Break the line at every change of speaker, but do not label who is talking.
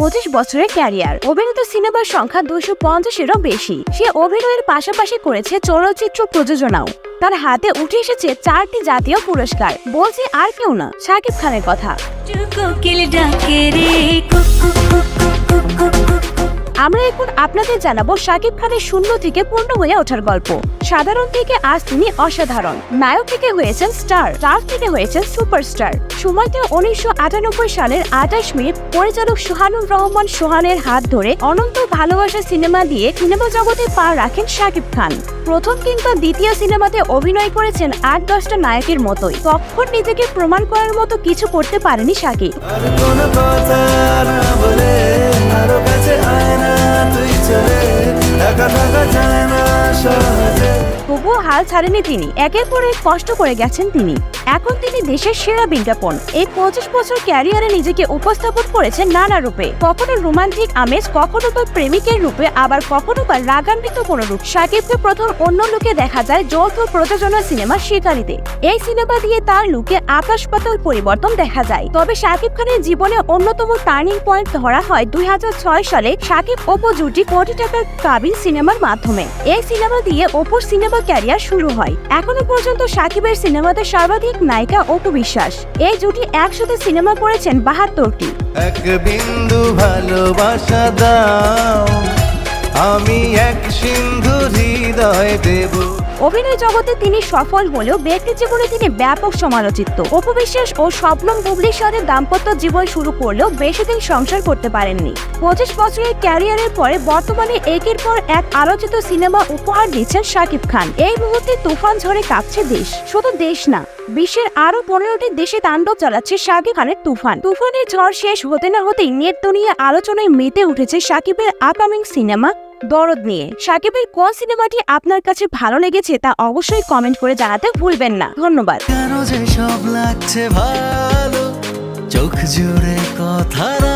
পঁচিশ বছরের ক্যারিয়ার। অভিনীত সিনেমার সংখ্যা দুশো পঞ্চাশেরও বেশি। সে অভিনয়ের পাশাপাশি করেছে চলচ্চিত্র প্রযোজনাও। তার হাতে উঠে এসেছে চারটি জাতীয় পুরস্কার। বলছি আর কেউ না শাকিব খানের কথা। আমরা এখন আপনাদের জানাব শাকিব খানের শূন্য থেকে পূর্ণ হয়ে ওঠার গল্প। সাধারণ থেকে আজ তিনি অসাধারণ। নায়ক থেকে হয়েছেন স্টার। স্টার থেকে হয়েছেন সুপারস্টার। সময়তে উনিশশো আটানব্বই সালের আঠাশ মে, পরিচালক সোহানুর রহমান সোহানের হাত ধরে অনন্ত ভালোবাসা সিনেমা দিয়ে সিনেমা জগতে পা রাখেন শাকিব খান। প্রথম কিংবা দ্বিতীয় সিনেমাতে অভিনয় করেছেন আট দশটা নায়কের মতোই। তখন নিজেকে প্রমাণ করার মতো কিছু করতে পারেনি শাকিব তবুও হাল ছাড়েনি তিনি। একের পর এক কষ্ট করে গেছেন তিনি। এখন তিনি দেশের সেরা বিজ্ঞাপন। এই পঁচিশ বছর ক্যারিয়ারে নিজেকে উপস্থাপন করেছেন নানা রূপে। কখনো রোমান্টিক আমেজ, কখনো বা প্রেমিকের রূপে, আবার কখনো বা রাগান্বিত কোনো রূপ। সাকিবকে প্রথম অন্য লুকে দেখা যায় যৌথ প্রযোজনা সিনেমা শিকারিতে। এই সিনেমা দিয়ে তার লুকে আকাশ পাতাল পরিবর্তন দেখা যায়। তবে শাকিব খানের জীবনে অন্যতম টার্নিং পয়েন্ট ধরা হয় দুই হাজার ছয় সালে শাকিব অপু জুটি কোটি টাকার কাবিল সিনেমার মাধ্যমে। এই সিনেমা দিয়ে অপুর সিনেমা ক্যারিয়ার শুরু হয়। এখনও পর্যন্ত সাকিবের সিনেমাতে সর্বাধিক নায়িকা অটু বিশ্বাস। এই জুটি একসাথে সিনেমা করেছেন বাহাত্তরটি।
এক বিন্দু ভালোবাসা দাও, আমি এক সিন্ধু হৃদয় দেব।
অভিনয় জগতে তিনি সফল হলেও ব্যক্তি জীবনে তিনি ব্যাপক সমালোচিত। অপু বিশ্বাস ও স্বপ্নম বুবলির সাথে দাম্পত্য জীবন শুরু করলেও বেশি দিন সংসার করতে পারেননি। পঁচিশ বছরের ক্যারিয়ারের পরে বর্তমানে একের পর এক আলোচিত সিনেমা উপহার দিচ্ছেন শাকিব খান। এই মুহূর্তে তুফান ঝড়ে কাঁপছে দেশ, শুধু দেশ না, বিশ্বের আরও পনেরোটি দেশে তাণ্ডব চালাচ্ছে শাকিব খানের তুফান। তুফানের ঝড় শেষ হতে না হতেই নেট দুনিয়া আলোচনায় মেতে উঠেছে শাকিবের আপকামিং সিনেমা দরদ নিয়ে। সাকিবের কোন সিনেমাটি আপনার কাছে ভালো লেগেছে তা অবশ্যই কমেন্ট করে জানাতে ভুলবেন না। ধন্যবাদ।
কেন যে সব লাগছে ভালো? চোখ জুড়ে কথার